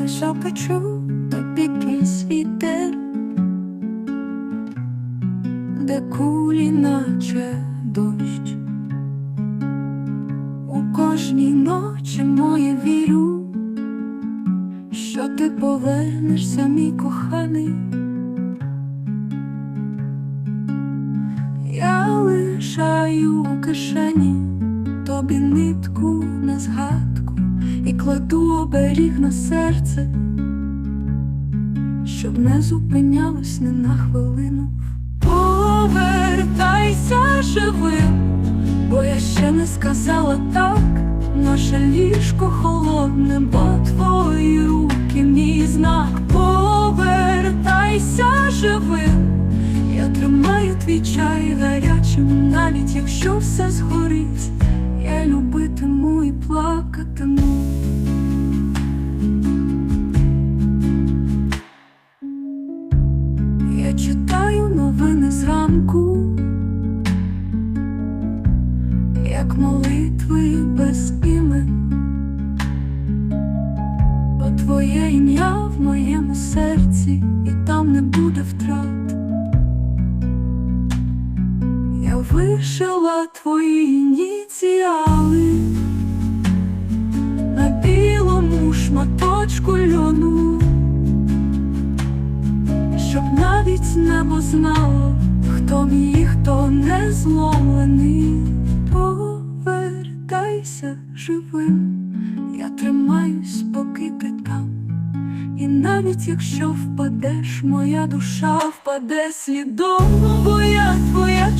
лише почув тобі крізь вітер, де кулі наче дощ. У кожній ночі моє вірю, що ти повернешся, мій коханий. Я лишаю у кишені тобі нитку на згадку і кладу оберіг на серце, щоб не зупинялось ні на хвилину. Повертайся живим, бо я ще не сказала так. Наше ліжко холодне, бо твої руки мій знак. Повертайся живим. Я тримаю твій чай гарячим, навіть якщо все згорить, я любитиму і плакатиму. Вишила твої ініціали на білому шматочку льону, щоб навіть небо знало, хто мій, хто не зломлений. Повертайся живим, я тримаюсь, поки ти. І навіть якщо впадеш, моя душа впаде слідом, бо я твоя